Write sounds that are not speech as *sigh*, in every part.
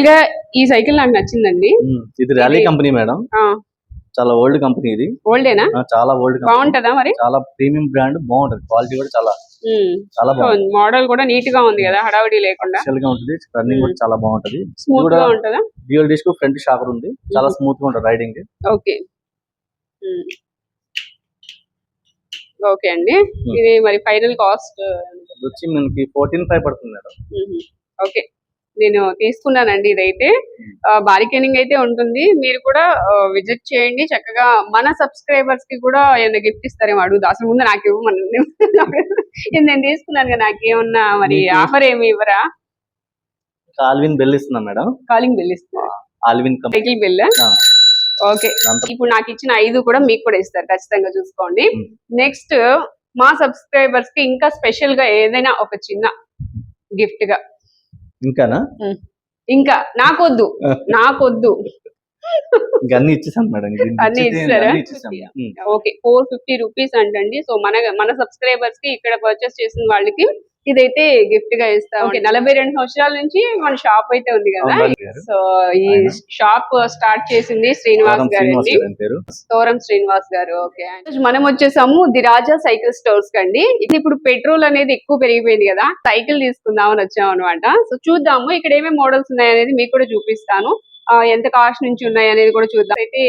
యాక్చువల్గా ఈ సైకిల్ నాకు నచ్చిందండి. ఇది ర్యాలీ కంపెనీ మేడం. చాలా ఓల్డ్ కంపెనీ ఇది. ఓల్డేనా చాలా ఓల్డ్ బాగుంటదా మరి? చాలా ప్రీమియం బ్రాండ్ బాగుంటది. క్వాలిటీ కూడా చాలా చాలా బాగుంది. మోడల్ కూడా నీట్గా ఉంది కదా హడావిడి లేకుండా. స్పెషల్గా ఉంటుంది. రన్నింగ్ కూడా చాలా బాగుంటది. స్మూత్గా ఉంటదా? డ్యూయల్ డిస్క్ ఫ్రంట్ షాకర్ ఉంది. చాలా స్మూత్గా ఉంటుంది రైడింగ్ ఓకే. ఓకే అండి. ఇది మరి ఫైనల్ కాస్ట్ వచ్చి మనకి ఫోర్టీన్ ఫైవ్ పడుతుంది మేడం. ఓకే. నేను తీసుకున్నానండి ఇదైతే. బారికేనింగ్ అయితే ఉంటుంది. మీరు కూడా విజిట్ చేయండి. చక్కగా మన సబ్స్క్రైబర్స్కి కూడా ఏమైనా గిఫ్ట్ ఇస్తారేమో అడుగుదా అసలు ముందు నాకు ఇవ్వమని నేను తీసుకున్నాను కదా నాకేమన్నా మరి ఆఫర్ ఏమి ఇవ్వరా? ఆల్విన్ బెల్ ఇస్తున్నాం మేడం. కాలింగ్ బిల్ ఇస్తా Alvin company cycle bill okay. ఇప్పుడు నాకు ఇచ్చిన ఐదు కూడా మీకు కూడా ఇస్తారు ఖచ్చితంగా చూసుకోండి. Hmm. నెక్స్ట్ మా సబ్స్క్రైబర్స్కి ఇంకా స్పెషల్గా ఏదైనా ఒక చిన్న గిఫ్ట్గా ఇంకానా? ఇంకా. నాకొద్దు. నాకొద్దు. అన్ని ఇచ్చేసాం మేడం. ఇంక దీన్ని అన్ని ఇచ్చేసి ఇచ్చారా? అన్ని ఇచ్చేసాం. Um. Okay. Four fifty rupees అంటండి. సో మన మన సబ్స్క్రైబర్స్కి ఇక్కడ పర్చేస్ చేసిన వాళ్ళకి ఇదైతే గిఫ్ట్గా ఇస్తాం ఓకే నలభై రెండు సంవత్సరాల నుంచి మన షాప్ అయితే ఉంది కదా. సో ఈ. షాప్ స్టార్ట్ చేసింది శ్రీనివాస్ గారు శ్రీనివాస్ అండి గారు అని పేరు. తోరం శ్రీనివాస్ గారు ఓకే మనం వచ్చేసాము ది రాజా సైకిల్ స్టోర్స్ కండి ఇది ఇప్పుడు పెట్రోల్ అనేది ఎక్కువ పెరిగిపోయింది కదా. సైకిల్ తీసుకుందాం అని వచ్చాం అనమాట సో చూద్దాము ఇక్కడ ఏమేమి మోడల్స్ ఉన్నాయి అనేది మీకు కూడా చూపిస్తాను. ఎంత కాస్ట్ నుంచి ఉన్నాయి అనేది కూడా చూద్దాం. అయితే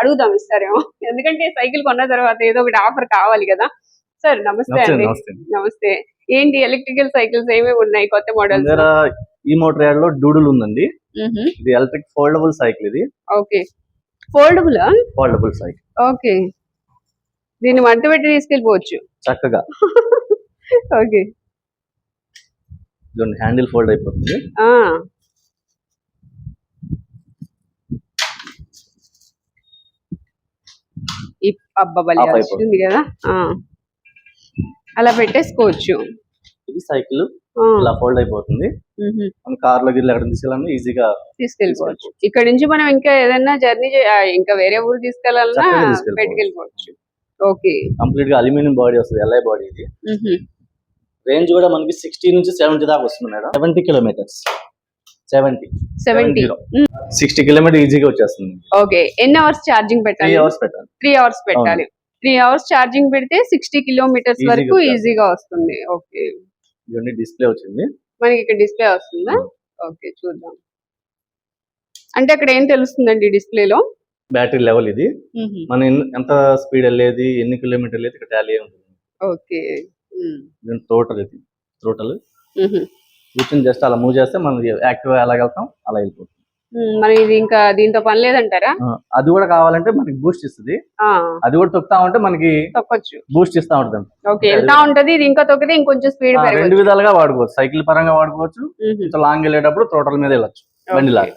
అడుగుదాం ఇస్తారేమో. ఎందుకంటే సైకిల్ కొన్న తర్వాత ఏదో ఒకటి ఆఫర్ కావాలి కదా. సార్ నమస్తే అండి. నమస్తే. నమస్తే. ఏంటి ఎలక్ట్రికల్ సైకిల్స్ ఏమేమి ఉన్నాయి కొత్త మన మోడల్స్? దగ్గర ఈ మోటార్ యాడ్లో డూడుల్ ఉందండి. ఇది ఎలక్ట్రిక్ ఫోల్డబుల్ సైకిల్ ఇది. Okay. Foldable? Foldable cycle. Okay. దీన్ని మంట పెట్టి తీసుకెళ్ళిపోవచ్చు. చక్కగా. *laughs* ఓకే. హ్యాండిల్ ఫోల్డ్ అయిపోతుంది. Off అయిపోతుంది. వచ్చింది కదా? ఆ. అలా పెట్టేసుకోవచ్చు. ఇది సైకిల్ ఇలా ఫోల్డ్ అయిపోతుంది. మన కార్లో గిట్ల ఎక్కడ తీసుకెళ్ళాలి ఈజీగా తీసుకెళ్ళిపోవచ్చు. ఇక్కడ నుంచి మనం ఇంకా ఏదైనా జర్నీ ఇంకా వేరే ఊరు తీసుకెళ్ళిపోవచ్చు. పెట్టుకెళ్ళిపోవచ్చు. ఓకే. కంప్లీట్గా అల్యూమినియం బాడీ వస్తుంది ఎల్ఐ బాడీ ఇది. రేంజ్ కూడా మనకి సిక్స్టీ నుంచి సెవెంటీ దాకా వస్తుంది madam. Seventy kilometres. Seventy. Seventy. Sixty kilometre ఈజీగా వచ్చేస్తుంది. ఓకే. ఎన్ని అవర్స్ ఛార్జింగ్ త్రీ పెట్టాలి అవర్స్ పెట్టాలి. త్రీ అవర్స్ పెట్టాలి. త్రీ అవర్స్ ఛార్జింగ్ పెడితే సిక్స్టీ కిలోమీటర్స్ వరకు. ఈజీగా వస్తుంది. ఓకే. డిస్ప్లే వచ్చింది. మనకి ఇక్కడ డిస్ప్లే వస్తుందా? ఓకే చూద్దాం. అంటే అక్కడ ఏం తెలుస్తుందండి డిస్ప్లేలో? బ్యాటరీ లెవెల్ ఇది. మనం ఎంత స్పీడ్ వెళ్ళేది ఎన్ని కిలోమీటర్లు వెళ్ళేది ఇక్కడ టాలీ ఉంటుంది. ఓకే. టోటల్ ఇది. టోటల్. కూర్చొని జస్ట్ అలా మూవ్ చేస్తే మనం యాక్టివ్ ఎలా వెళ్తాం అలా వెళ్ళిపోతుంది మరి ఇది ఇంకా దీంతో పని లేదంటారా? అది కూడా కావాలంటే మనకి బూస్ట్ ఇస్తుంది. అది కూడా తొక్కుతా ఉంటే మనకి తొక్కొచ్చు. బూస్ట్ ఇస్తా ఉంటుంది. ఓకే వెళ్తా ఉంటది ఇది ఇంకా తొక్కితే ఇంకొంచెం స్పీడ్ రెండు విధాలుగా వాడుకోవచ్చు. సైకిల్ పరంగా వాడుకోవచ్చు. లాంగ్ వెళ్ళేటప్పుడు టోటల్ మీద వెళ్ళొచ్చు. బండి లాగా.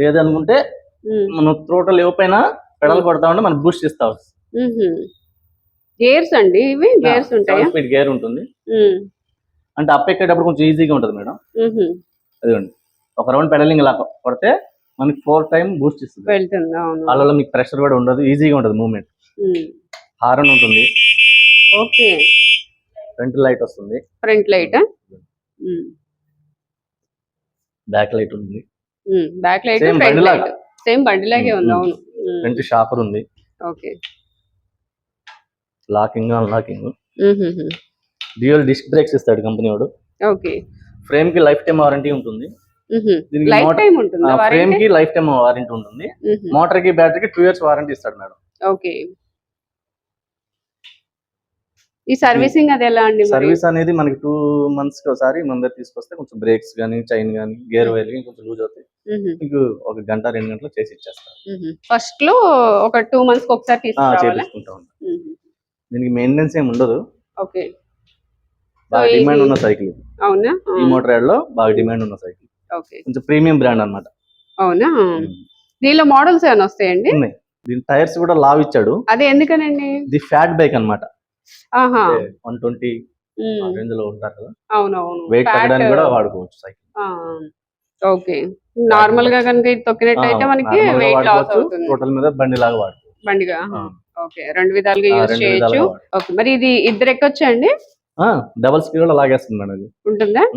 లేదనుకుంటే మనం టోటల్ ఇవ్వకపోయినా పెడల్ కొడతా ఉంటే మనకి బూస్ట్ ఇస్తా గేర్స్ అండి ఇవి? గేర్స్ ఉంటాయా? స్పీడ్ గేర్ ఉంటుంది. అంటే అప్ ఎక్కేటప్పుడు కొంచెం ఈజీగా ఉంటుంది మేడం. అదిగోండి. ఒక రౌండ్ పెడలింగ్ ఇలా కొడితే మనకి ఫోర్ టైం బూస్ట్ ఇస్తుంది. వెళ్తుంది అవును. మీకు ప్రెషర్ కూడా ఉండదు ఈజీగా ఉంటుంది మూవ్మెంట్ ఉమ్, హారన్ ఉంటుంది. ఓకే. ఫ్రంట్ లైట్ వస్తుంది. ఫ్రంట్ లైట్ బ్యాక్ లైట్ ఉంది back light front. Light same బండిలాగే. ఉంది ఉమ్, అవును. ఫ్రంట్ షాపర్ ఉంది. Okay. Locking unlocking dual disc brakes ఇస్తాడు కంపెనీ వాడు ఓకే. ఫ్రేమ్కి లైఫ్ టైం వారంటీ ఉంటుంది. లైఫ్ మోటార్ టైం ఉంటుందా ఫ్రేమ్కి లైఫ్ టైం వారంటీ ఉంటుంది. మోటార్కి బ్యాటరీకి టూ ఇయర్స్ వారంటీ ఇస్తాడు మేడం. ఓకే. ఈ సర్వీసింగ్ అది ఎలా అండి సర్వీస్ అనేది మనకి టూ మంత్స్కి ఒకసారి మన దగ్గర తీసుకొస్తే కొంచెం బ్రేక్స్ కానీ చైన్ కానీ గేర్ వైర్ కానీ కొంచెం లూజ్ అవుతాయి. మీకు ఒక గంట రెండు గంటలు చేసి ఇచ్చేస్తారు. ఫస్ట్లో ఒక టూ మంత్స్ ఒకసారి ఆ, తీసుకురావాలి? చేపించుకుంటా ఉంటాం. దీనికి మెయింటెనెన్స్ ఏమి ఉండదు. ఓకే. బాగా డిమాండ్ ఉన్న సైకిల్. అవునా? ఈ మోటార్ యాడ్లో బాగా డిమాండ్ ఉన్న సైకిల్ కొంచెం ప్రీమియం బ్రాండ్ అన్నమాట. అవునా? దీనిలో మోడల్స్ ఏమైనా వస్తాయండి? ఉన్నాయి. దీని టైర్స్ కూడా లావ్ ఇచ్చాడు. అదే ఎందుకనండి? ఇది ఫ్యాట్ బైక్ అన్నమాట. ఆహా. వన్ ట్వంటీ రేంజ్లో ఉంటారు కదా. అవునవును. వెయిట్ తగ్గడానికి కూడా వాడుకోవచ్చు సైకిల్. ఓకే. నార్మల్గా కనుక ఇది తొక్కినట్టయితే మనకి వెయిట్ లాస్ అవుతుంది. టోటల్ మీద బండి లాగా వాడుకోవచ్చు. బండిగా. ఓకే. రెండు విధాలుగా యూజ్ చేయొచ్చు. వాడు- ఓకే. మరి ఇది ఇద్దరు ఎక్కొచ్చా అండి? డబల్ స్పీడ్ కూడా లాగేస్తుంది మేడం ఉంటుందా.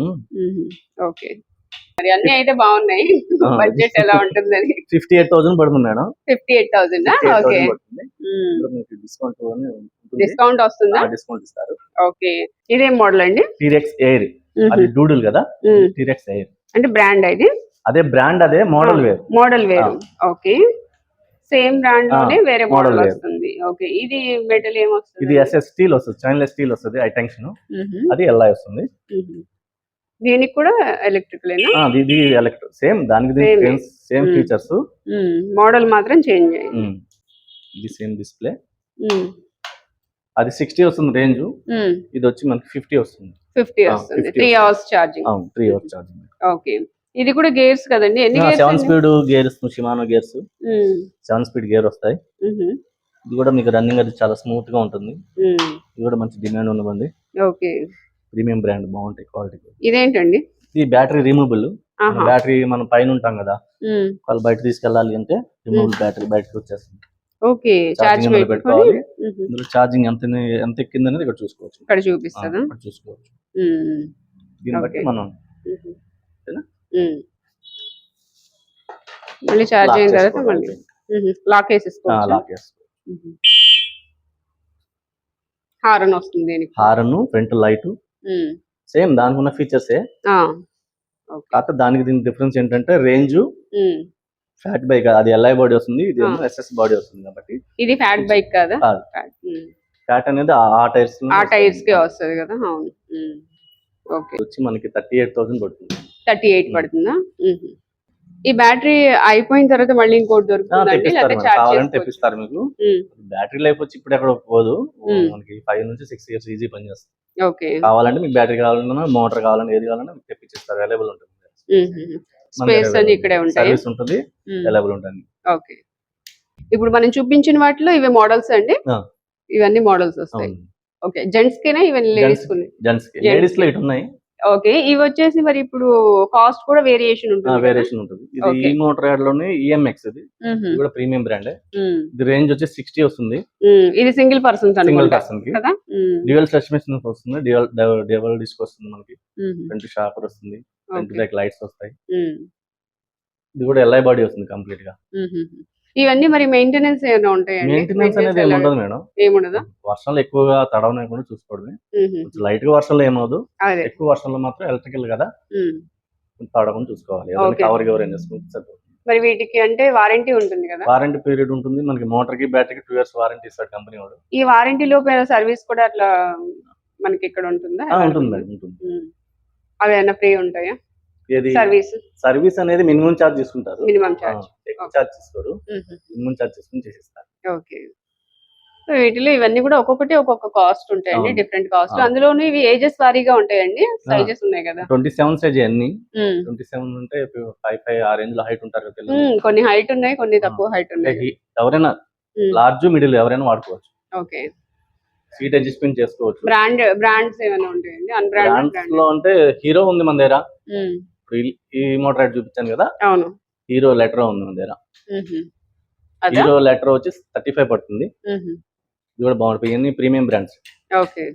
ఓకే. మరి అన్ని అయితే బాగున్నాయి. *laughs* బడ్జెట్ ఎలా ఉంటుందని. ఫిఫ్టీ ఎయిట్ థౌసండ్ పడుతుంది madam. Fifty eight thousand okay. Discount discount వస్తుందా? డిస్కౌంట్ ఇస్తారు. ఓకే. ఇదేం మోడల్ అండి? TRex Air. అది డూడుల్ కదా. టీరెక్స్ ఎయిర్ అంటే బ్రాండ్ ఇది? అదే బ్రాండ్ అదే మోడల్ వేరు. మోడల్ వేరు. ఓకే. సేమ్ బ్రాండ్లోనే వేరే మోడల్. వస్తుంది. ఓకే. ఇది మెటల్ ఏం వస్తుంది? ఇది ఎస్ఎస్ స్టీల్ వస్తుంది చైన్లెస్ స్టీల్ వస్తుంది ఐ టెన్షన్. అది ఎల్ఐ వస్తుంది. దీనికి కూడా ఎలక్ట్రికల్ ఇది- ఇది ఎలక్ట్రిక్ సేమ్ దానికి. సేమ్. ఫీచర్స్ మోడల్ మాత్రం చేంజ్ అయ్యింది ఇది సేమ్ డిస్ప్లే మ్మ్. అది సిక్స్టీ వస్తుంది రేంజ్ మ్మ్. ఇది వచ్చి మనకి ఫిఫ్టీ వస్తుంది. ఫిఫ్టీ వస్తుంది. 50 three. Hours charging three hours charging okay ఇది కూడా గేర్స్ కదండి. ఎన్ని seven speed gears Shimano gears seven speed gear వస్తాయి. ఇది కూడా మీకు రన్నింగ్ అది చాలా స్మూత్గా ఉంటుంది. ఇది కూడా మంచి డిమాండ్ ఉన్న బండి ఓకే ప్రీమియం బ్రాండ్ బాగుంటాయి క్వాలిటీ. ఇదేంటండి? ఇది బ్యాటరీ రిమూవబుల్. బ్యాటరీ మనం పైన ఉంటాం కదా. వాళ్ళు బయట తీసుకెళ్ళాలి అంటే రిమూవబుల్ బ్యాటరీ బయటకు వచ్చేస్తుంది. ఓకే పెట్టుకొని పెట్టుకోవాలి. ఇందులో ఛార్జింగ్ ఎంత ఎంత ఎక్కింది అనేది ఇక్కడ చూసుకోవచ్చు. ఇక్కడ చూపిస్తుందా చూసుకోవచ్చు. దీన్ని బట్టి. మనం. మళ్ళీ lock అయిన తర్వాత. మళ్ళీ. లాక్ ఆ, వేసేసుకోవచ్చు? లాక్ హారన్ వస్తుంది దీనికి. Horn front light. సేమ్ దానికి ఉన్న ఫీచర్స్ కాకపోతే దానికి దీనికి డిఫరెన్స్ ఏంటంటే రేంజ్. ఫ్యాట్ బైక్ అది ఎల్ఐ బాడీ వస్తుంది ఇది. ఎస్ఎస్ బాడీ వస్తుంది కాబట్టి. ఇది ఫ్యాట్ బైక్ కదా. ఫ్యాట్ అనేది ఆ- టైర్స్ ఆ టైర్స్ కే వస్తుంది కదా? అవును. ఓకే వచ్చి మనకి థర్టీ ఎయిట్ థౌసండ్ పడుతుంది. థర్టీ ఎయిట్ మ్మ్. పడుతుందా. ఈ బ్యాటరీ అయిపోయిన తర్వాత మళ్ళీ ఇంకోటి ఆ, దొరుకుతుందండి తెప్పిస్తారు కావాలంటే మీకు. బ్యాటరీ లైఫ్ వచ్చి ఇప్పుడు ఎక్కడ పోదు. మనకి ఫైవ్ నుంచి సిక్స్ ఇయర్స్ ఈజీ పని చేస్తుంది. ఓకే. కావాలంటే మీకు బ్యాటరీ కావాలన్నా మోటార్ కావాలన్నా ఏది కావాలన్నా మీకు తెప్పించేస్తారు. అవైలబుల్ ఉంటుంది. స్పేస్ అని ఇక్కడే ఉంటాయి. సర్వీస్ ఉంటుంది. అవైలబుల్ ఉంటుంది. ఓకే. ఇప్పుడు మనం చూపించిన వాటిలో ఇవి మోడల్స్ అండి. ఇవన్నీ మోడల్స్ వస్తాయి. ఓకే. జెంట్స్ కేనా? ఇవన్నీ లేడీస్కి? జెంట్స్ లేడీస్లో ఇటు ఉన్నాయి ఓకే ఇవి వచ్చేసి మరి ఇప్పుడు కాస్ట్ కూడా వేరియేషన్ ఉంటుంది? వేరియేషన్ ఉంటుంది ఇది. ఈ మోటార్ యాడ్లోనే ఈఎంఎక్స్ ఇది మ్మ్. ఇది కూడా ప్రీమియం బ్రాండ్. ఇది రేంజ్ వచ్చి సిక్స్టీ వస్తుంది. ఇది సింగిల్ పర్సన్స్ సింగిల్ పర్సన్కి. డ్యూయల్ సస్పెన్షన్ వస్తుంది డ్యూయల్ డబల్ డిస్క్ వస్తుంది మనకి. ఫ్రంట్ షాపర్ వస్తుంది ఫ్రంట్. బ్యాక్ లైట్స్ వస్తాయి. ఇది కూడా ఎల్ఐ బాడీ వస్తుంది కంప్లీట్గా. ఇవన్నీ మరి మెయింటెనెన్స్ ఏమైనా ఉంటాయండి? మెయింటెనెన్స్ అనేది ఏమి ఉండదు మేడం. ఏముండదా? వర్షాలు ఎక్కువగా తడవలేకుండా చూసుకోవడమే. లైట్గా వర్షంలో ఏమవుదు ఎక్కువ వర్షంలో మాత్రం ఎలక్ట్రికల్ కదా. తడవకుండా చూసుకోవాలి. కవర్ కవర్ చేసుకుంటే మరి వీటికి అంటే వారంటీ ఉంటుంది కదా? వారంటీ పీరియడ్ ఉంటుంది. మనకి మోటార్కి బ్యాటరీకి టూ ఇయర్స్ వారంటీ ఇస్తాడు కంపెనీ వాడు. ఈ వారంటీ లోపు సర్వీస్ కూడా అట్లా మనకి ఇక్కడ ఉంటుందా? ఉంటుంది. ఉంటుంది. అవి ఏమైనా ఫ్రీ ఉంటాయా? ఏది? సర్వీస్. సర్వీస్ అనేది మినిమం ఛార్జ్ తీసుకుంటారు. Minimum charge. ఎక్కువ ఛార్జ్ తీసుకోరు. మినిమం ఛార్జ్ తీసుకుని చేసిస్తారు. ఓకే. సో వీటిలో ఇవన్నీ కూడా ఒక్కొక్కటి ఒక్కొక్క కాస్ట్ ఉంటాయండి. Different cost. అందులోనే ఇవి ఏజెస్ వారీగా ఉంటాయండి సైజెస్ ఉన్నాయి కదా. ట్వంటీ సెవెన్ సైజ్ అన్ని. ట్వంటీ సెవెన్ అంటే ఫైవ్ ఫైవ్ ఆ రేంజ్లో హైట్ ఉంటారు. కొన్ని హైట్ ఉన్నాయి కొన్ని తక్కువ హైట్ ఉన్నాయి. ఎవరైనా. లార్జ్ మిడిల్ ఎవరైనా వాడుకోవచ్చు. ఓకే. సీట్ అడ్జస్ట్మెంట్ చేసుకోవచ్చు. బ్రాండ్ బ్రాండ్స్ ఏమైనా ఉంటాయండి? బ్రాండ్స్ బ్రాండ్లో అంటే హీరో ఉంది మన దగ్గర. ఈ- మోటార్ రైడ్ చూపించాను కదా? అవును. హీరో లెటర్ ఉంది మన దగ్గర. హీరో లెటర్ వచ్చి థర్టీ ఫైవ్ పడుతుంది. ఇది కూడా బాగుంటుంది. ఇవన్నీ ప్రీమియం బ్రాండ్స్. ఓకే.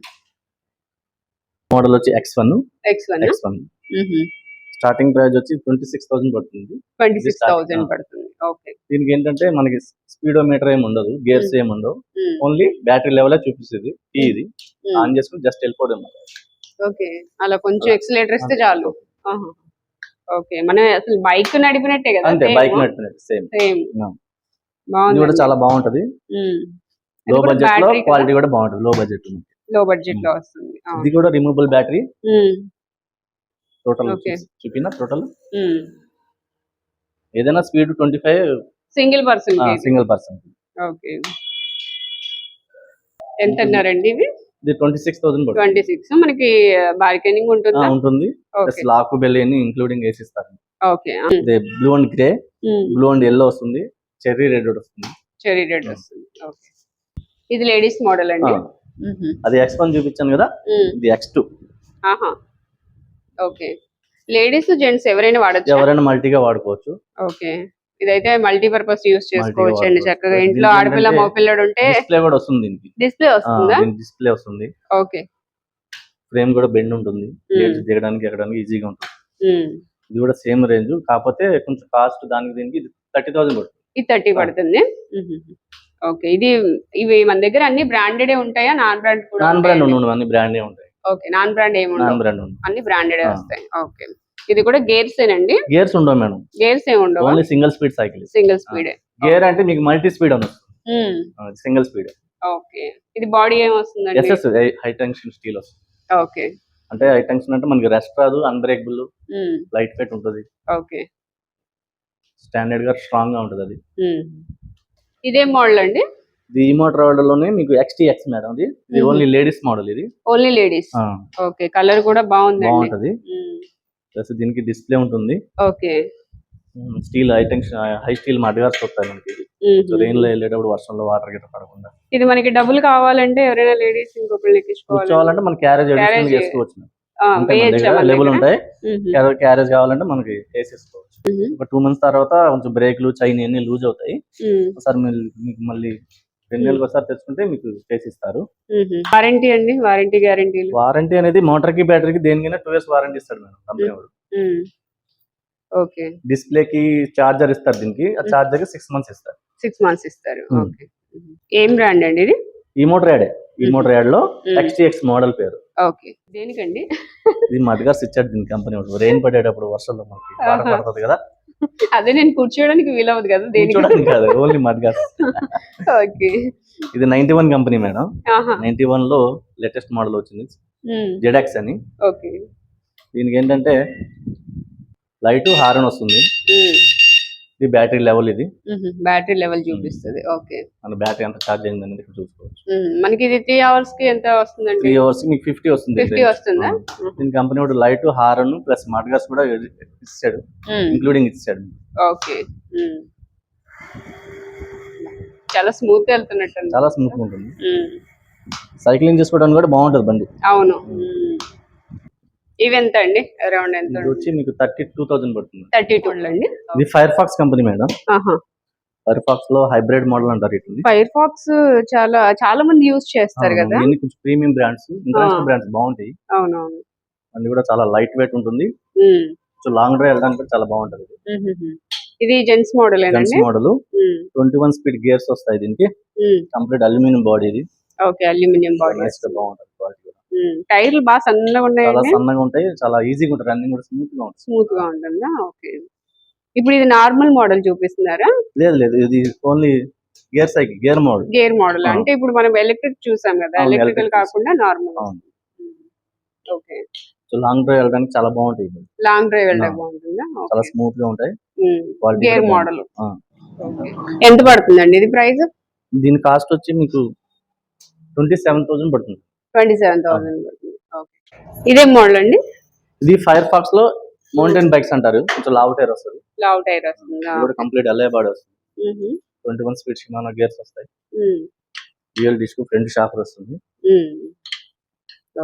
మోడల్ వచ్చి X one X one X one starting price వచ్చి ట్వంటీ సిక్స్ థౌసండ్ పడుతుంది. Twenty six thousand. పడుతుంది. ఓకే. దీనికి ఏంటంటే మనకి స్పీడోమీటర్ ఏమి ఉండదు గేర్స్ ఏమి ఉండవు. ఓన్లీ బ్యాటరీ లెవెల్ చూపిస్తుంది. ఇది. ఆన్ చేసుకుని జస్ట్ వెళ్ళిపోవడం ఓకే. అలా కొంచెం. ఎక్సలేటర్ ఇస్తే. చాలు. ఓకే. మనం అసలు బైక్ నడిపినట్టే కదా అంతే బైక్ నడిపినట్టు సేమ్. సేమ్. ఇది బాగుంది. కూడా చాలా బాగుంటది. లో బడ్జెట్లో క్వాలిటీ కూడా బాగుంటది లో బడ్జెట్లో బడ్జెట్లో వస్తుంది. ఇది కూడా రిమూవబుల్ బ్యాటరీ. టోటల్. చూపిన టోటల్? ఏదైనా speed twenty five. Single person single person okay. ఎంత అన్నారండి ఇవి? ఇది twenty six thousand twenty six మనకి బార్గెనింగ్ ఉంటుందా? ఉంటుంది. ప్లస్ లాక్ బెల్ అని ఇంక్లూడింగ్ వేసిస్తారు ఓకే ఇది blue and grey blue and yellow వస్తుంది చెర్రీ రెడ్ వస్తుంది. చెరీ రెడ్ వస్తుంది. ఓకే ఇది లేడీస్ మోడల్ అండి. అది ఎక్స్ వన్ చూపించాను కదా? మ్మ్. ఇది ఎక్స్ టూ ఆహా. ఓకే లేడీస్ జెంట్స్ ఎవరైనా వాడచ్చు? ఎవరైనా మల్టీగా వాడుకోవచ్చు. ఓకే ఇదైతే మల్టీపర్పస్ యూస్ చేసుకోవచ్చు అండి. చక్కగా. ఇంట్లో ఆడపిల్ల మగపిల్లడు ఉంటే డిస్ప్లే కూడా వస్తుంది దీనికి. డిస్ప్లే వస్తుందా? డిస్ప్లే వస్తుంది. ఓకే. ఫ్రేమ్ కూడా బెండ్ ఉంటుంది. Gates దిగడానికి ఎక్కడానికి ఈజీగా ఉంటుంది. ఇది కూడా సేమ్ రేంజ్ కాకపోతే కొంచెం కాస్ట్ దానికి దీనికి థర్టీ థౌసండ్ పడుతుంది. ఇది థర్టీ పడుతుంది. ఓకే. ఇది ఇవి మన దగ్గర అన్ని బ్రాండెడ్ ఉంటాయా? నాన్ బ్రాండ్ కూడా నాన్ బ్రాండ్ ఉండవు అన్ని బ్రాండే ఉంటాయి. ఓకే. నాన్ బ్రాండ్ ఏమి నాన్ బ్రాండ్ అన్ని బ్రాండెడ్. వస్తాయి. ఓకే. ఇది కూడా గేర్స్ ఏనండి? గేర్స్ ఉండవు మేడం. గేర్స్ ఏమి ఉండవు? Only single speed cycle. Single speed. Gear అంటే మీకు మల్టీ స్పీడ్ అని సింగిల్ స్పీడ్. ఓకే. ఇది బాడీ ఏం వస్తుందండి? ఎస్ఎస్ హై టెన్షన్ స్టీల్ వస్తుంది. ఓకే. అంటే హై టెన్షన్ అంటే మనకి రెస్ట్ రాదు అన్బ్రేకబుల్ లైట్ వెయిట్ ఉంటుంది. ఓకే. స్టాండర్డ్గా స్ట్రాంగ్గా ఉంటుంది అది. ఇదేం మోడల్ అండి? ఇది ఈ మోటార్లోనే మీకు మేడం ఇది ఇది. ఓన్లీ లేడీస్ మోడల్ ఇది. Only ladies. ఓకే. కలర్ కూడా బాగుందండి. బాగుంటది. ప్లస్ దీనికి డిస్ప్లే ఉంటుంది. Okay. Steel high tension high steel mudguards వస్తాయి మనకి రెయిన్లో వెళ్ళేటప్పుడు వర్షంలో వాటర్ గిట్ట పడకుండా. ఇది మనకి డబుల్ కావాలంటే ఎవరైనా లేడీస్ ఇంకొకళ్ళు ఎక్కించుకోవాలి. కూర్చోవాలంటే మన క్యారేజ్ చేసుకోవచ్చు ఆ, ఉంటాయి. క్యారేజ్ కావాలంటే మనకి వేసేసుకోవచ్చు. ఒక టూ మంత్స్ తర్వాత కొంచెం బ్రేక్లు చైన్ అన్ని లూజ్ అవుతాయి. ఒకసారి మళ్ళీ రెండు నెలలకు ఒకసారి తెచ్చుకుంటే మీకు చేసిస్తారు మ్మ్. వారంటీ అండి వారంటీ గ్యారంటీలు. వారంటీ అనేది మోటార్కి బ్యాటరీకి దేనికైనా టూ ఇయర్స్ వారంటీ ఇస్తాడు మేడం కంపెనీ వాడు. ఓకే. డిస్ప్లే కి చార్జర్ ఇస్తారు దీనికి ఆ చార్జర్కి సిక్స్ మంత్స్ ఇస్తారు. సిక్స్ మంత్స్ ఇస్తారు. ఓకే. ఏం బ్రాండ్ అండి ఇది? ఈ మోటార్ యాడే ఈ. మోటార్ యాడ్లో. ఎక్స్టీఎక్స్ మోడల్ పేరు. ఓకే. దేనికండి? ఇది మడ్గార్స్ ఇచ్చాడు దీని కంపెనీ వాడు రెయిన్ పడేటప్పుడు వర్షంలో మనకి. పడుతుంది కదా. అదే నేను కూర్చోవడానికి వీలవదు కదా దేనికి? కాదు ఓన్లీ మడ్గార్స్ ఓకే. ఇది ninety one company madam. Ninety వన్లో లేటెస్ట్ మోడల్ వచ్చింది. జెడాక్స్ అని. ఓకే. దీనికి ఏంటంటే లైట్ హారన్ వస్తుంది. ఇది బ్యాటరీ లెవెల్ ఇది. బ్యాటరీ లెవెల్ చూపిస్తుంది ఓకే మన బ్యాటరీ ఎంత ఛార్జ్ అయింది అనేది ఇక్కడ చూసుకోవచ్చు. మనకి ఇది త్రీ అవర్స్కి ఎంత వస్తుందండి త్రీ అవర్స్ మీకు ఫిఫ్టీ వస్తుంది ఫిఫ్టీ వస్తుందా. దీని కంపెనీ వాడు లైట్ హారన్ ప్లస్ మడ్గార్స్ కూడా ఇచ్చాడు. ఇంక్లూడింగ్ ఇచ్చాడు ఓకే. చాలా స్మూత్ వెళ్తున్నట్టు. చాలా స్మూత్ ఉంటుంది. సైక్లింగ్ చేసుకోవడానికి కూడా బాగుంటుంది బండి అవును. ఇవి ఎంత అండి? అరౌండ్ ఎంత వచ్చి మీకు థర్టీ టూ థౌసండ్ పడుతుంది. థర్టీ టూ అండి. ఇది ఫైర్ ఫాక్స్ కంపెనీ మేడం. ఫైర్ ఫాక్స్లో హైబ్రిడ్ మోడల్ అంటారు ఇట్లా ఫైర్ ఫాక్స్ చాలా చాలా మంది యూజ్ చేస్తారు కదా? ఇవన్నీ కొంచెం ప్రీమియం బ్రాండ్స్ ఇంటర్నేషనల్. బ్రాండ్స్ బాగుంటాయి. అవునవును. అన్ని కూడా చాలా లైట్ వెయిట్ ఉంటుంది. లాంగ్ డ్రైవ్ వెళ్ళడానికి కూడా చాలా బాగుంటుంది. ఇది. Gents model gents model. Twenty one speed gears వస్తాయి దీనికి. కంప్లీట్ అల్యూమినియం బాడీ ఇది. Okay aluminium body. బాగుంటుంది కూడా. టైర్లు బాగా సన్నగా చాలా ఉన్నాయండి? సన్నగా ఉంటాయి. చాలా ఈజీగా ఉంటుంది రన్నింగ్ కూడా స్మూత్గా ఉంటుంది స్మూత్గా ఉంటుందా? ఓకే. ఇప్పుడు ఇది నార్మల్ మోడల్ చూపిస్తున్నారా? లేదు లేదు. ఇది only gear cycle gear model gear model. అంటే ఇప్పుడు మనం ఎలక్ట్రిక్ చూసాం కదా. ఎలక్ట్రికల్ కాకుండా normal. Okay. So long drive వెళ్ళడానికి చాలా బాగుంటాయి ఇవి. లాంగ్ డ్రైవ్ వెళ్ళడం ఆ. బాగుంటుందా? చాలా స్మూత్గా ఉంటాయి. గేర్ మోడల్ బాగుంటుంది. ఎంత పడుతుందండి ఇది ప్రైస్? దీని కాస్ట్ వచ్చి మీకు ట్వంటీ సెవెన్ థౌసండ్ పడుతుంది. ట్వంటీ సెవెన్ థౌసండ్ పడుతుంది. ఇదే మోడల్ అండి? ఇది ఫైర్ ఫాక్స్లో మౌంటైన్ బైక్స్ అంటారు. కొంచెం లావ్ టైర్ వస్తుంది. లావ్ టైర్ వస్తుందా కంప్లీట్ అలే బాడీ వస్తుంది. Twenty one speed Shimano gears వస్తాయి. డ్యూయల్ డిస్క్ ఫ్రంట్ షాఫర్ వస్తుంది.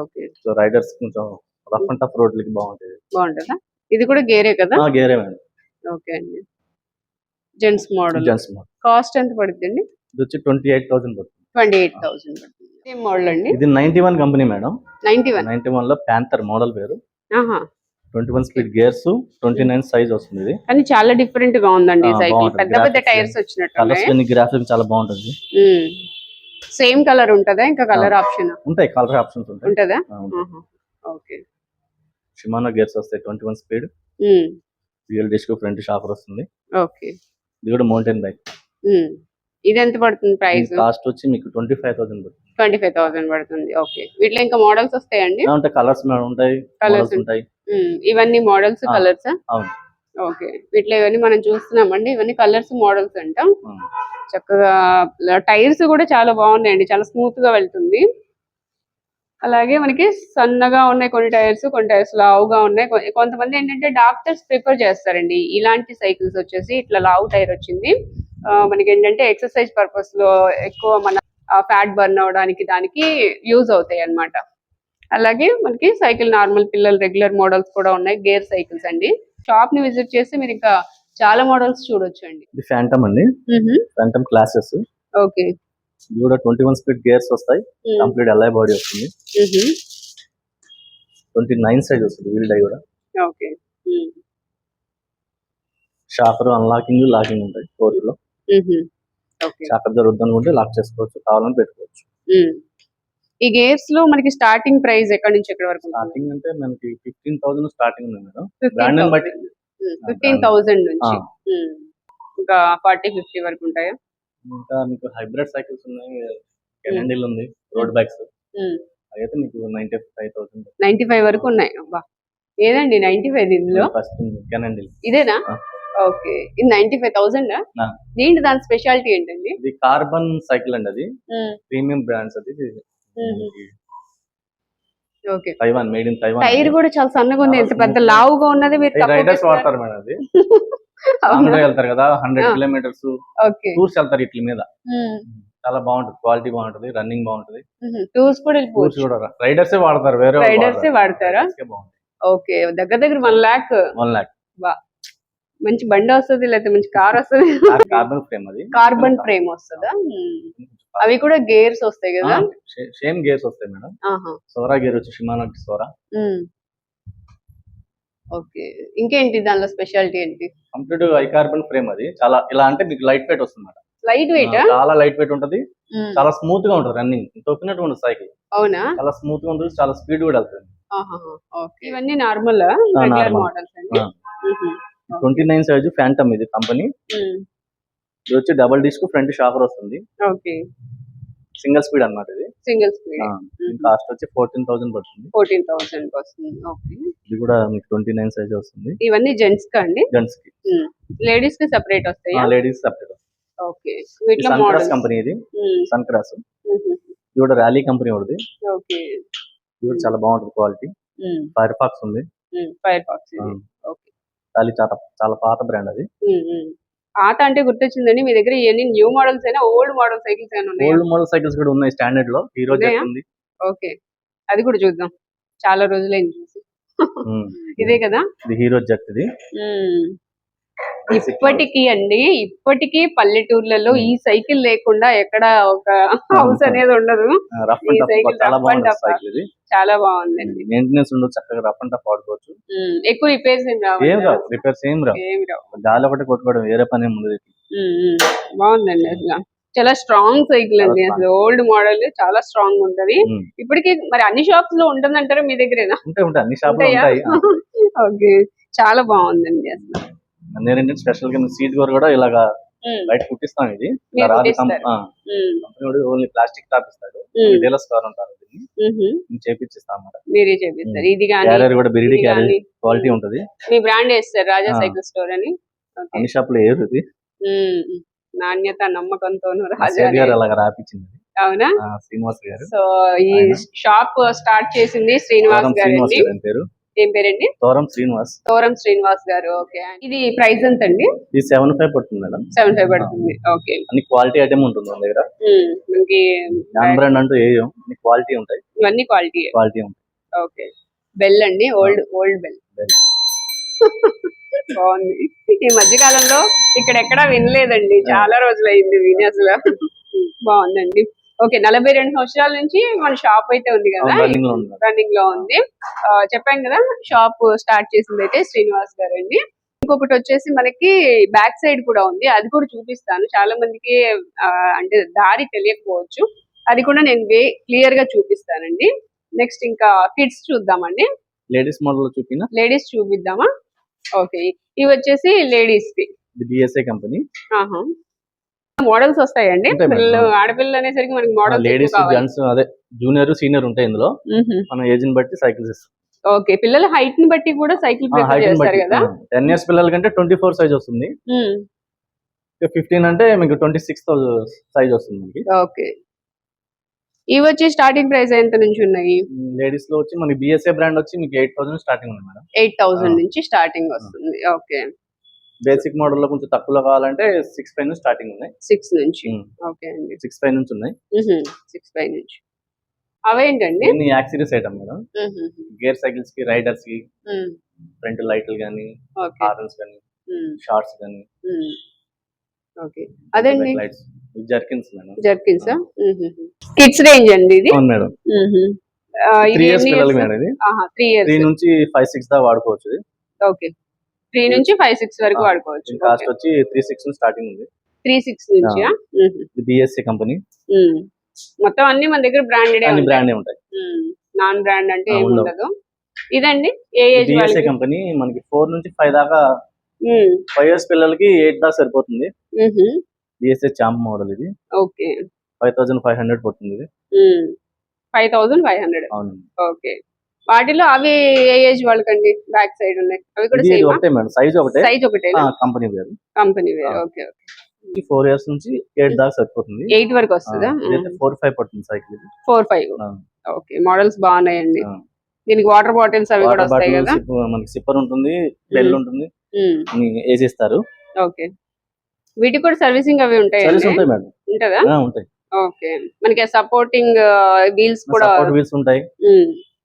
ఓకే సో రైడర్స్ కొంచెం రఫ్ అండ్ టఫ్ రోడ్లకి బాగుంటుంది బాగుంటుందా? ఇది కూడా గేరే కదా? ఆ గేరే మేడం. ఓకే అండి. Gents model gents model cost ఎంత పడుతుందండి? ఇది వచ్చి ట్వంటీ ఎయిట్ థౌసండ్ పడుతుంది. ట్వంటీ ఎయిట్ థౌసండ్ పడుతుంది. మోడల్ అండి? ఇది ninety one company madam. Ninety one. Ninety వన్లో ప్యాంథర్ మోడల్ పేరు ఆహా. Twenty one speed gears twenty nine size వస్తుంది. ఇది కానీ చాలా డిఫరెంట్గా ఉందండి సైకిల్. పెద్ద పెద్ద టైర్స్ వచ్చినట్టు కలర్స్ అన్ని గ్రాఫిక్ చాలా బాగుంటుంది. సేమ్ కలర్ ఉంటదా? ఇంకా కలర్ ఆప్షన్? ఉంటాయి. కలర్ ఆప్షన్స్ ఉంటాయి. ఉంటదా. ఓకే. షిమానో గేర్స్ వస్తాయి. Twenty one speed. Dual disc front shocker వస్తుంది. ఓకే. ఇది కూడా మౌంటైన్ బైక్ ఇది ఎంత పడుతుంది ప్రైస్? కాస్ట్ వచ్చి మీకు ట్వంటీ ఫైవ్ థౌసండ్ పడుతుంది. ట్వంటీ ఫైవ్ థౌసండ్ పడుతుంది. ఓకే. వీటిలో ఇంకా మోడల్స్ వస్తాయండి ఎలా ఉంటాయి కలర్స్ ఉంటాయి ఇవన్నీ మోడల్స్ కలర్స్? ఓకే. వీటిలో ఇవన్నీ మనం చూస్తున్నామండి. ఇవన్నీ కలర్స్ మోడల్స్ అంటాం. చక్కగా టైర్స్ కూడా చాలా బాగున్నాయండి. చాలా స్మూత్గా వెళ్తుంది. అలాగే మనకి సన్నగా ఉన్నాయి కొన్ని టైర్స్ కొన్ని టైర్స్ లావుగా ఉన్నాయి. కొంతమంది ఏంటంటే డాక్టర్స్ ప్రిఫర్ చేస్తారండి. ఇలాంటి సైకిల్స్ వచ్చేసి ఇట్లా లావు టైర్ వచ్చింది. మనకి ఏంటంటే ఎక్సర్సైజ్ పర్పస్లో ఎక్కువ మన ఫ్యాట్ బర్న్ అవడానికి దానికి యూజ్ అవుతాయి అన్నమాట. అలాగే మనకి సైకిల్ నార్మల్ పిల్లలు రెగ్యులర్ మోడల్స్ కూడా ఉన్నాయి గేర్ సైకిల్స్ అండి. షాప్ని విజిట్ చేస్తే మీరు ఇంకా చాలా మోడల్స్ చూడొచ్చు అండి. ఇది ఫ్యాంటమ్ అండి. Phantom classes okay. ఇది కూడా ట్వంటీ వన్ స్పీడ్ గేర్స్ వస్తాయి కంప్లీట్ అలై బాడీ వస్తుంది. ట్వంటీ నైన్ సైజ్ వస్తుంది వీల్ డై కూడా. ఓకే. షాకర్ అన్లాకింగ్ లాకింగ్ ఉంటాయి ఫోర్త్లో. ఓకే. షాకర్ జరుగుద్ది అనుకుంటే లాక్ చేసుకోవచ్చు కావాలని పెట్టుకోవచ్చు. ఈ గేర్స్లో మనకి స్టార్టింగ్ ప్రైస్ ఎక్కడి నుంచి ఎక్కడి వరకు స్టార్టింగ్ అంటే మనకి ఫిఫ్టీన్ థౌసండ్ స్టార్టింగ్ ఉంది మేడం. ని బట్టి. ఫిఫ్టీన్ థౌసండ్ నుంచి. ఇంకా ఫార్టీ ఫిఫ్టీ వరకు ఉంటాయా? ఇంకా మీకు హైబ్రిడ్ సైకిల్స్ ఉన్నాయి కెనాండిల్ ఉంది రోడ్ బైక్స్. అయితే మీకు ninety five thousand. Ninety five వరకు ఉన్నాయి. అబ్బా. ఏదండి నైన్టీ ఫైవ్ ఇందులో? First Cannondale. ఇదేనా. ఓకే. ఇది నైన్టీ ఫైవ్ థౌసండ్. ఏంటి దాని స్పెషాలిటీ ఏంటండి? ఇది కార్బన్ సైకిల్ అండి అది. ప్రీమియం బ్రాండ్స్ అది. Okay. Taiwan made in Taiwan tyre కూడా చాలా సన్నగా ఉంది. ఎంత పెద్ద. లావుగా ఉన్నది మీరు రైడర్స్. వాడతారు మేడం అది. *laughs* వెళ్తారు కదా హండ్రెడ్. కిలోమీటర్స్. ఓకే. టూర్స్ వెళ్తారు ఇట్ల మీద. చాలా బాగుంటుంది క్వాలిటీ బాగుంటుంది రన్నింగ్ బాగుంటుంది. టూర్స్ కూడా టూర్స్ కూడా రైడర్స్ వాడతారు వేరే ఏ వాడతారా? ఓకే. దగ్గర దగ్గర వన్ లాక్ వన్ లాక్ మంచి బండి వస్తుంది లేకపోతే మంచి కార్ వస్తుంది. కార్బన్ ఫ్రేమ్ అది. కార్బన్ ఫ్రేమ్ వస్తుందా. అవి కూడా గేర్స్ వస్తాయి కదా? సేమ్ గేర్స్ వస్తాయి మేడం. సోరా గేర్ వచ్చి షిమానో సోరా. ఓకే. ఇంకేంటి దానిలో స్పెషాలిటీ ఏంటి? కంప్లీట్ ఐ కార్బన్ ఫ్రేమ్ అది. చాలా ఇలా అంటే మీకు లైట్ వెయిట్ వస్తుంది మేడం. లైట్ వెయిట్ చాలా లైట్ వెయిట్ ఉంటుంది. చాలా స్మూత్గా ఉంటుంది రన్నింగ్ తొక్కినట్టు ఉంటుంది సైకిల్ అవునా? చాలా స్మూత్గా ఉంటుంది చాలా స్పీడ్ కూడా వెళ్తుంది. ఇవన్నీ నార్మల్. మోడల్స్ అండి. ట్వంటీ నైన్ సైజ్ ఫ్యాంటమ్ ఇది కంపెనీ. ఇది వచ్చి డబల్ డిస్క్ ఫ్రంట్ షాఫర్ వస్తుంది. ఓకే సింగిల్ స్పీడ్ అన్నమాట ఇది. సింగిల్ స్పీడ్ కాస్ట్ వచ్చి ఫోర్టీన్ థౌసండ్ పడుతుంది. ఫోర్టీన్ థౌసండ్ వస్తుంది ఓకే ఇది కూడా మీకు ట్వంటీ నైన్ సైజ్ వస్తుంది. ఇవన్నీ జెంట్స్ కా అండి? జెంట్స్కి. లేడీస్కి సెపరేట్ వస్తాయా? లేడీస్ సపరేట్ ఓకే వీటిలో మోడల్స్ కంపెనీ ఇది. సన్ క్రాస్ ఇది కూడా ర్యాలీ కంపెనీ ఒకటి. ఓకే ఇది కూడా చాలా బాగుంటుంది క్వాలిటీ. ఫైర్ ఫాక్స్ ఉంది. ఫైర్ బాక్స్ ఓకే ర్యాలీ చాలా చాలా పాత బ్రాండ్ అది. పాత అంటే గుర్తొచ్చిందండి. మీ దగ్గర ఇవన్నీ న్యూ మోడల్స్ అయినా ఓల్డ్ మోడల్ సైకిల్స్ అయినా ఉన్నాయా? ఓల్డ్ మోడల్ సైకిల్స్ కూడా ఉన్నాయి స్టాండర్డ్లో. జెట్ ఉన్నాయా? ఉంది ఓకే. అది కూడా చూద్దాం. చాలా రోజులైంది చూసి. *laughs* ఇదే కదా? ఇది హీరో జెట్ ఇది. ఇప్పటికీ అండి ఇప్పటికీ పల్లెటూర్లలో ఈ సైకిల్ లేకుండా ఎక్కడ ఒక హౌస్ అనేది ఉండదు. ఈ. సైకిల్ చాలా బాగుందండి. మెయింటెనెన్స్ ఉండదు చక్కగా రఫ్ అండ్ టఫ్. ఎక్కువ రిపేర్స్ ఏం రావు ఏం రావు రిపేర్స్ ఏం రావు. గాలి ఒకటి కొట్టుకోవడం వేరే పని ఏం ఉండదు. బాగుందండి అసలు. చాలా స్ట్రాంగ్ సైకిల్ అండి అసలు. ఓల్డ్ మోడల్ చాలా స్ట్రాంగ్ ఉంటది. ఇప్పటికి మరి అన్ని షాప్స్లో ఉంటుందంటారా మీ దగ్గరేనా? ఉంటాయి? ఉంటాయి. అన్ని ఓకే చాలా బాగుందండి అసలు. నేనంటే స్పెషల్గా సీట్ కవర్ కూడా ఇలాగా. బయట కుట్టిస్తాం ఇది. కంపెనీ ఓన్లీ ప్లాస్టిక్ టాప్ ఇస్తాడు. డీలర్స్ కవర్ ఉంటారు చేపించిస్తాం అన్నమాట. మీరే చేపిస్తారు. ఇది క్యారియర్ కూడా బిరిడి క్యారియర్ క్వాలిటీ ఉంటది. మీ బ్రాండ్ వేస్తారు రాజా. సైకిల్ స్టోర్ అని. అన్ని షాపులు ఏరు ఇది. నాణ్యత నమ్మకంతోను మా రాజా గారు అలాగా రాపించింది అవునా? శ్రీనివాస్ గారు. సో ఈ. షాప్ స్టార్ట్ చేసింది శ్రీనివాస్ గారు పేరు. ఏం పేరండి? తోరం శ్రీనివాస్. తోరం శ్రీనివాస్ గారు ఓకే. ఇది ప్రైస్ ఎంత అండి ఇది సెవెన్ ఫైవ్ పడుతుంది మేడం. సెవెన్ ఫైవ్ పడుతుంది ఓకే. అన్ని క్వాలిటీ ఐటమ్ ఉంటుంది మన దగ్గర. మనకి నాన్ బ్రాండ్ అంటూ ఏం అన్ని క్వాలిటీ ఉంటాయి. ఇవన్నీ క్వాలిటీ. క్వాలిటీ ఉంటాయి. ఓకే. బెల్ అండి ఓల్డ్ ఓల్డ్ బెల్. *laughs* బాగుంది. ఈ మధ్య కాలంలో ఇక్కడ ఎక్కడా వినలేదండి. చాలా రోజులు అయింది విని అసలు. బాగుందండి. ఓకే నలభై రెండు సంవత్సరాల నుంచి మన షాప్ అయితే ఉంది కదా. రన్నింగ్లో ఉంది. చెప్పాం కదా షాప్ స్టార్ట్ చేసింది అయితే శ్రీనివాస్ గారు అండి. ఇంకొకటి వచ్చేసి మనకి బ్యాక్ సైడ్ కూడా ఉంది. అది కూడా చూపిస్తాను. చాలా మందికి అంటే దారి తెలియకపోవచ్చు. అది కూడా నేను క్లియర్గా చూపిస్తానండి. నెక్స్ట్ ఇంకా కిడ్స్ చూద్దామండి. లేడీస్ మోడల్ చూపిన? లేడీస్ చూపిద్దామా? ఓకే ఇవి వచ్చేసి లేడీస్కి. బిఎస్ఏ కంపెనీ మోడల్స్ వస్తాయండి. పిల్లలు ఆడపిల్లలు అనేసరికి మనకి మోడల్స్ లేడీస్ జెంట్స్ అదే జూనియర్ సీనియర్ ఉంటాయి ఇందులో. మన ఏజ్ని బట్టి సైకిల్స్ ఇస్తాం ఓకే. పిల్లల హైట్ని బట్టి కూడా సైకిల్ ప్రిఫర్ చేస్తారు కదా? టెన్ ఇయర్స్ పిల్లల కంటే ట్వంటీ ఫోర్ సైజ్ వస్తుంది. ఫిఫ్టీన్ అంటే మీకు ట్వంటీ సిక్స్ సైజ్ వస్తుంది ఓకే. ఇవి వచ్చి స్టార్టింగ్ ప్రైస్ ఎంత నుంచి ఉన్నాయి? లేడీస్లో వచ్చి మనకి బిఎస్ఏ బ్రాండ్ వచ్చి మీకు ఎయిట్ థౌసండ్ స్టార్టింగ్ ఉంది మేడం. Eight thousand. నుంచి స్టార్టింగ్ వస్తుంది. ఓకే. బేసిక్ మోడల్లో కొంచెం తక్కువలో కావాలంటే సిక్స్ ఫైవ్ నుంచి స్టార్టింగ్ ఉన్నాయి. సిక్స్ నుంచి. ఓకే అండి. సిక్స్ ఫైవ్ నుంచి ఉన్నాయి. సిక్స్ ఫైవ్ నుంచి. అవేంటండి? ఇన్ని యాక్సిరీస్ ఐటమ్ మేడం. గేర్ సైకిల్స్కి రైడర్స్కి ఫ్రంట్ లైట్లు కానీ హార్న్స్ కానీ షార్ట్స్ కానీ ఓకే. అదండి? Lights jerkins madam. Jerkins kids range అండి ఇది? అవును మేడం. త్రీ ఇయర్స్ పిల్లలకి మేడం ఇది. త్రీ నుంచి ఫైవ్ సిక్స్ దాకా వాడుకోవచ్చు ఇది. ఓకే. త్రీ నుంచి ఫైవ్ సిక్స్ వరకు వాడుకోవచ్చు. కాస్ట్ వచ్చి త్రీ సిక్స్ స్టార్టింగ్ ఉంది. త్రీ సిక్స్ నుంచి? BSC company. మొత్తం అన్ని మన దగ్గర బ్రాండెడ్ అన్ని బ్రాండ్ ఉంటాయి. నాన్ బ్రాండ్ అంటే ఏమి. ఉండదు ఇదండి? ఏ ఏజ్ బిఎస్సి కంపెనీ మనకి ఫోర్ నుంచి ఫైవ్ దాకా ఫైవ్ ఇయర్స్ పిల్లలకి ఎయిట్ దాకా సరిపోతుంది. మ్హూ. బిఎస్సి చాంప్ మోడల్ ఇది. Okay. Five thousand five hundred పడుతుంది ఇది. ఫైవ్ థౌసండ్ ఫైవ్ హండ్రెడ్ అవును ఓకే. వాటిలో అవి ఏ ఏజ్ వాళ్ళకండి? బ్యాక్ సైడ్ ఉన్నాయి. అవి కూడా ఇది సేమ్ ఒకటే మేడం. సైజ్ ఒకటే. సైజ్ ఒకటే కంపెనీ వేరు. కంపెనీ వేర్. ఆ. ఓకే ఇది ఫోర్ ఇయర్స్ నుంచి ఎయిట్ దాకా సరిపోతుంది. ఎయిట్ వరకు వస్తుందా? ఫోర్ ఫైవ్ పడుతుంది cycle four five. Okay models బాగున్నాయండి. దీనికి వాటర్ బాటిల్స్ అవి కూడా వస్తాయి కదా? మనకి సిప్పర్ ఉంటుంది బెల్ ఉంటుంది వేసిస్తారు ఓకే. వీటికి కూడా సర్వీసింగ్ అవి ఉంటాయి ఉంటాయి మేడం. ఉంటుందా? ఉంటాయి. ఓకే. మనకి సపోర్టింగ్ వీల్స్ కూడా వీల్స్ ఉంటాయి.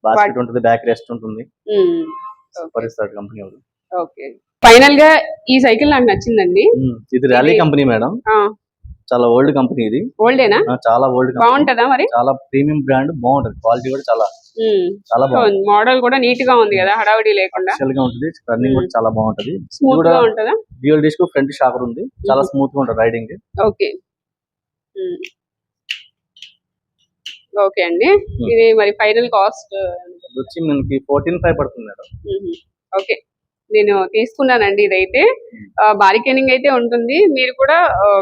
బాస్కెట్ ఉంటుంది బ్యాక్ రెస్ట్ ఉంటుంది. ఇస్తారు కంపెనీ ఓకే. ఫైనల్గా ఈ సైకిల్ నాకు నచ్చిందండి. ఇది ర్యాలీ కంపెనీ మేడం. చాలా ఓల్డ్ కంపెనీ ఇది. ఓల్డేనా? చాలా ఓల్డ్ బాగుంటదా మరి? చాలా ప్రీమియం బ్రాండ్ బాగుంటది. క్వాలిటీ కూడా చాలా. చాలా బాగుంది. మోడల్ కూడా నీట్గా ఉంది కదా హడావిడి లేకుండా. గా ఉంటుంది. రన్నింగ్ కూడా చాలా బాగుంటది. స్మూత్గా ఉంటదా? డ్యూయల్ డిస్క్ ఫ్రంట్ షాకర్ ఉంది. చాలా స్మూత్గా ఉంటుంది రైడింగ్. ఓకే. ఓకే అండి. ఇది మరి ఫైనల్ కాస్ట్. వచ్చి మనకి ఫోర్టీన్ ఫైవ్ పడుతుంది మేడం. ఓకే. నేను తీసుకున్నానండి ఇదైతే. బారికేనింగ్ అయితే ఉంటుంది. మీరు కూడా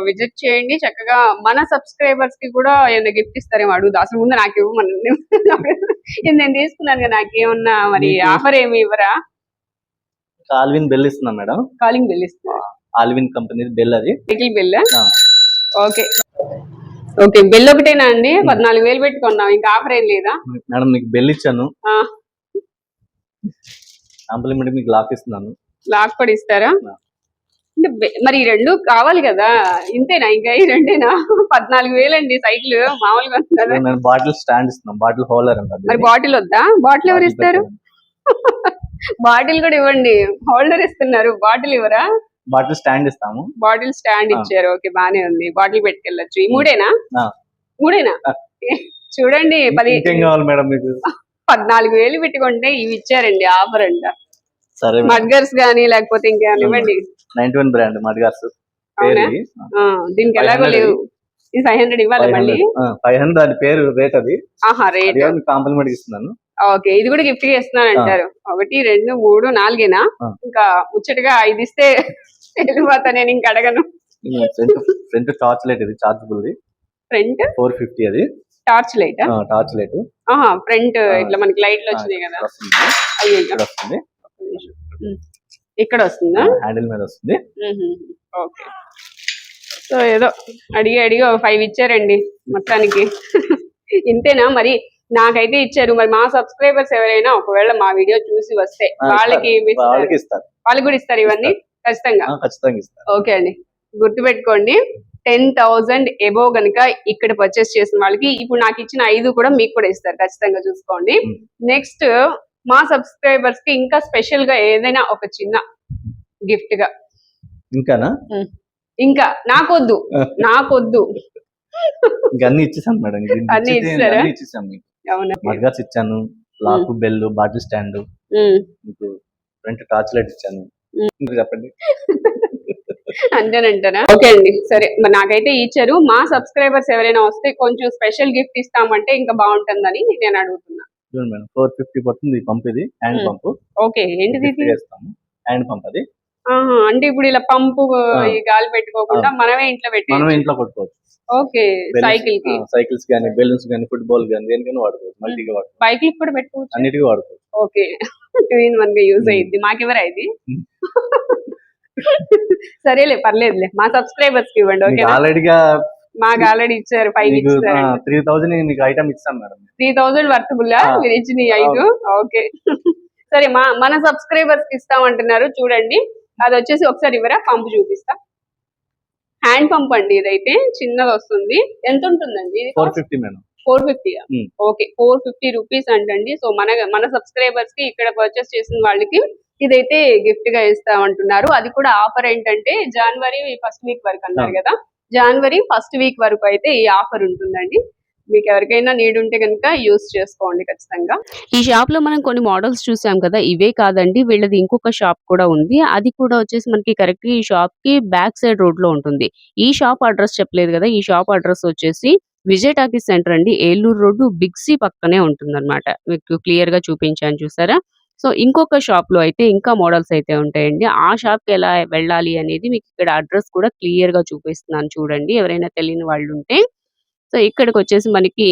విజిట్ చేయండి. చక్కగా మన సబ్స్క్రైబర్స్కి కూడా ఏమైనా గిఫ్ట్ ఇస్తారేమో అడుగుదా. అసలు ముందు నాకు ఇవ్వమని నేను తీసుకున్నాను కదా నాకేమన్నా మరి ఆఫర్ ఏమి ఇవ్వరా? ఆల్విన్ బెల్ ఇస్తున్నాం మేడం. కాలింగ్ బిల్ ఇస్తా ఆల్విన్ కంపెనీ బెల్ అది. బిల్. ఓకే. ఓకే బిల్ ఒకటేనా అండి పద్నాలుగు వేలు పెట్టుకున్నాం ఇంకా ఆఫర్ ఏం లేదా? మేడం మీకు బెల్ ఇచ్చాను. ఆ. కాంప్లిమెంట్ మీకు లాక్ ఇస్తున్నాను. లాక్ కూడా ఇస్తారా? మరి ఈ రెండు కావాలి కదా ఇంతేనా? ఇంకా ఈ రెండేనా? పద్నాలుగు వేలండి సైకిల్ మామూలుగా బాటిల్ స్టాండ్ ఇస్తున్నాం బాటిల్ హోల్డర్ మరి బాటిల్ వద్దా? బాటిల్ ఎవరు ఇస్తారు? బాటిల్ కూడా ఇవ్వండి హోల్డర్ ఇస్తున్నారు బాటిల్ ఇవ్వరా? బాటిల్ స్టాండ్ ఇస్తాము. Bottle stand. ఇచ్చారు. ఓకే బానే ఉంది. బాటిల్ పెట్టుకెళ్ళచ్చు. ఈ మూడేనా. మూడేనా. చూడండి పది ఇంకేం కావాలి మేడం మీకు? పద్నాలుగు వేలు పెట్టుకుంటే ఇవి ఇచ్చారండి ఆఫర్ అంట. సరే మడ్గర్స్ గానీ లేకపోతే ఇంకేమైనా ఇవ్వండి నైన్టీ వన్ బ్రాండ్ మడ్గార్స్. దీనికి ఎలాగో 500 లేవు. ఇది ఫైవ్ హండ్రెడ్ ఇవ్వాలి మళ్ళీ? Five hundred. దాని పేరు రేట్ అది. ఆహా రేట్. కాంప్లిమెంట్ ఇస్తున్నాను. ఓకే ఇది కూడా గిఫ్ట్గా ఇస్తున్నాను అంటారు ఒకటి రెండు మూడు నాలుగేనా. ఇంకా ముచ్చటగా ఐదు ఇస్తే వెళ్ళిపోతా నేను ఇంక అడగను. ఫ్రంట్ టార్చ్ లైట్ ఇది చార్జబుల్ ఫ్రంట్? ఫోర్ ఫిఫ్టీ అది. Torch light? Torch light. ఆహా ఫ్రంట్. ఇట్లా మనకి లైట్లు వచ్చినాయి కదా. వస్తుంది ఇక్కడ వస్తుందా హ్యాండిల్ మీద వస్తుంది ఓకే. సో ఏదో అడిగి అడిగి ఫైవ్ ఇచ్చారండి మొత్తానికి. ఇంతేనా మరి? నాకైతే ఇచ్చారు. మరి మా సబ్స్క్రైబర్స్ ఎవరైనా ఒకవేళ మా వీడియో చూసి వస్తే వాళ్ళకి వాళ్ళకి ఇస్తారు. వాళ్ళకి కూడా ఇస్తారు ఇవన్నీ? ఖచ్చితంగా? ఆ, ఖచ్చితంగా ఇస్తారు. ఓకే అండి. గుర్తుపెట్టుకోండి. టెన్ థౌజండ్ ఎబో గనుక ఇక్కడ పర్చేస్ చేసిన వాళ్ళకి ఇప్పుడు నాకు ఇచ్చిన ఐదు కూడా మీకు కూడా ఇస్తారు. ఖచ్చితంగా చూసుకోండి. నెక్స్ట్ మా సబ్స్క్రైబర్స్కి ఇంకా స్పెషల్గా ఏదైనా ఒక చిన్న గిఫ్ట్గా. ఇంకానా? ఇంకా. నాకొద్దు. *laughs* నాకొద్దు. అన్ని ఇచ్చేసాను మేడం. అన్ని ఇచ్చేసి మడ్గాస్ ఇచ్చాను. Lock bell bottle stand. మీకు ఫ్రంట్ టార్చ్ లైట్ ఇచ్చాను. చెప్పండి. *laughs* అంతేనంటారా ఓకే అండి. సరే మరి నాకైతే ఇచ్చారు. మా సబ్స్క్రైబర్స్ ఎవరైనా వస్తే కొంచెం స్పెషల్ గిఫ్ట్ ఇస్తామంటే ఇంకా బాగుంటుందని నేను అడుగుతున్నా. చూడండి మేడం ఫోర్ ఫిఫ్టీ పడుతుంది ఈ పంప్ ఇది హ్యాండ్. పంప్. ఓకే ఏంటిది? చేస్తాము హ్యాండ్ పంప్ అది. అంటే ఇప్పుడు ఇలా పంపు ఈ గాలి పెట్టుకోకుండా మనమే ఇంట్లో పెట్టి మనం ఇంట్లో కొట్టుకోవచ్చు. ఓకే సైకిల్కి. సైకిల్స్ కానీ బెలూన్స్ కానీ ఫుట్బాల్ కానీ దేనికైనా వాడుకోవచ్చు. మల్టీగా వాడుకోవచ్చు. బైక్ కూడా పెట్టుకోవచ్చు? అన్నిటికీ వాడుకోవచ్చు. ఓకే. టూ ఇన్ వన్గా యూజ్ Hmm. అయ్యింది మాకెవరా ఇది? Hmm. *laughs* సరేలే పర్లేదులే. మా సబ్స్క్రైబర్స్కి ఇవ్వండి ఓకే ఆల్రెడీగా మాకు ఆల్రెడీ ఇచ్చారు ఫైవ్ ఇచ్చారు. త్రీ థౌజండ్ మీకు ఐటమ్ ఇస్తాం మేడం. త్రీ థౌజండ్ వర్తబుల్? ఆ. మీరు ఇచ్చిన ఐదు? ఓకే. *laughs* సరే మా మన సబ్స్క్రైబర్స్కి ఇస్తామంటున్నారు. చూడండి. అది వచ్చేసి ఒకసారి ఇవ్వరా? పంపు చూపిస్తా. హ్యాండ్ పంప్ అండి ఇదైతే చిన్నది వస్తుంది. ఎంత ఉంటుందండి ఇది four fifty madam four fifty Hmm. Okay four fifty rupees అంటండి. సో మన మన సబ్స్క్రైబర్స్కి ఇక్కడ పర్చేస్ చేసిన వాళ్ళకి ఇదైతే గిఫ్ట్గా ఇస్తామంటున్నారు అది కూడా ఆఫర్ ఏంటంటే జనవరి ఫస్ట్ వీక్ వరకు అన్నారు Ah. కదా? జనవరి ఫస్ట్ వీక్ వరకు అయితే ఈ ఆఫర్ ఉంటుందండి. మీకు ఎవరికైనా నీడ్ ఉంటే కనుక యూస్ చేసుకోండి ఖచ్చితంగా. ఈ షాప్లో మనం కొన్ని మోడల్స్ చూసాం కదా ఇవే కాదండి వీళ్ళది ఇంకొక షాప్ కూడా ఉంది. అది కూడా వచ్చేసి మనకి కరెక్ట్ ఈ షాప్కి బ్యాక్ సైడ్ రోడ్లో ఉంటుంది. ఈ షాప్ అడ్రస్ చెప్పలేదు కదా ఈ షాప్ అడ్రస్ వచ్చేసి విజయ్ టాకీస్ సెంటర్ అండి. ఏలూరు రోడ్డు బిగ్సీ పక్కనే ఉంటుంది అనమాట మీకు క్లియర్గా చూపించాను చూసారా? సో ఇంకొక షాప్లో అయితే ఇంకా మోడల్స్ అయితే ఉంటాయండి. ఆ షాప్కి ఎలా వెళ్ళాలి అనేది మీకు ఇక్కడ అడ్రస్ కూడా క్లియర్గా చూపిస్తున్నాను చూడండి. ఎవరైనా తెలియని వాళ్ళు ఉంటే సో ఇక్కడికి వచ్చేసి మనకి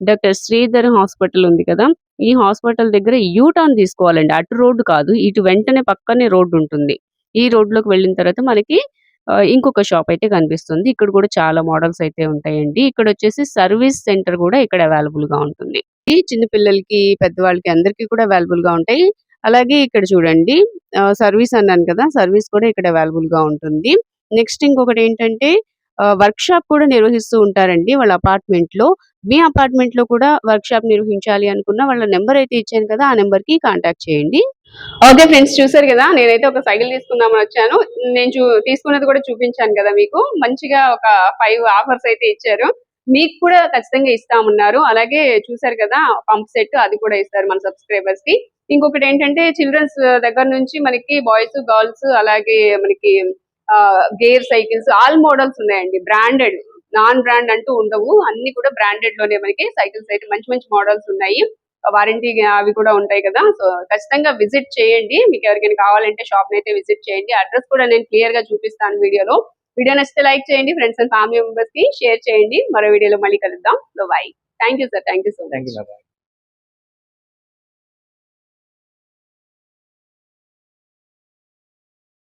డాక్టర్ శ్రీధర్ హాస్పిటల్ ఉంది కదా. ఈ హాస్పిటల్ దగ్గర యూ టర్న్ తీసుకోవాలండి. అటు రోడ్డు కాదు ఇటు వెంటనే పక్కనే రోడ్డు ఉంటుంది. ఈ రోడ్లోకి వెళ్ళిన తర్వాత మనకి ఇంకొక షాప్ అయితే కనిపిస్తుంది. ఇక్కడ కూడా చాలా మోడల్స్ అయితే ఉంటాయండి. ఇక్కడ వచ్చేసి సర్వీస్ సెంటర్ కూడా ఇక్కడ అవైలబుల్గా ఉంటుంది. ఈ చిన్న పిల్లలకి పెద్దవాళ్ళకి అందరికీ కూడా అవైలబుల్గా ఉంటాయి. అలాగే ఇక్కడ చూడండి సర్వీస్ అన్నాను కదా సర్వీస్ కూడా ఇక్కడ అవైలబుల్గా ఉంటుంది. నెక్స్ట్ ఇంకొకటి ఏంటంటే వర్క్ షాప్ కూడా నిర్వహిస్తూ ఉంటారండి వాళ్ళ అపార్ట్మెంట్లో. మీ అపార్ట్మెంట్లో కూడా వర్క్ షాప్ నిర్వహించాలి అనుకున్న వాళ్ళ నెంబర్ అయితే ఇచ్చాను కదా ఆ నెంబర్కి కాంటాక్ట్ చేయండి. ఓకే ఫ్రెండ్స్ చూసారు కదా నేనైతే ఒక సైకిల్ తీసుకుందామని వచ్చాను. నేను చూ తీసుకున్నది కూడా చూపించాను కదా మీకు. మంచిగా ఒక ఫైవ్ ఆఫర్స్ అయితే ఇచ్చారు. మీకు కూడా ఖచ్చితంగా ఇస్తామన్నారు. అలాగే చూసారు కదా పంప్ సెట్ అది కూడా ఇస్తారు మన సబ్స్క్రైబర్స్కి. ఇంకొకటి ఏంటంటే చిల్డ్రన్స్ దగ్గర నుంచి మనకి బాయ్స్ గర్ల్స్ అలాగే మనకి గేర్ సైకిల్స్ ఆల్ మోడల్స్ ఉన్నాయండి. బ్రాండెడ్ నాన్ బ్రాండ్ అంటూ ఉండవు. అన్ని కూడా బ్రాండెడ్లోనే మనకి సైకిల్స్ అయితే మంచి మంచి మోడల్స్ ఉన్నాయి. వారంటీ అవి కూడా ఉంటాయి కదా. సో ఖచ్చితంగా విజిట్ చేయండి. మీకు ఎవరికైనా కావాలంటే షాప్ అయితే విజిట్ చేయండి. అడ్రస్ కూడా నేను క్లియర్గా చూపిస్తాను వీడియోలో. వీడియో నచ్చితే లైక్ చేయండి. ఫ్రెండ్స్ అండ్ ఫ్యామిలీ మెంబర్స్కి షేర్ చేయండి. మరో వీడియోలో మళ్ళీ కలుద్దాం. So bye thank you sir. Thank you so much.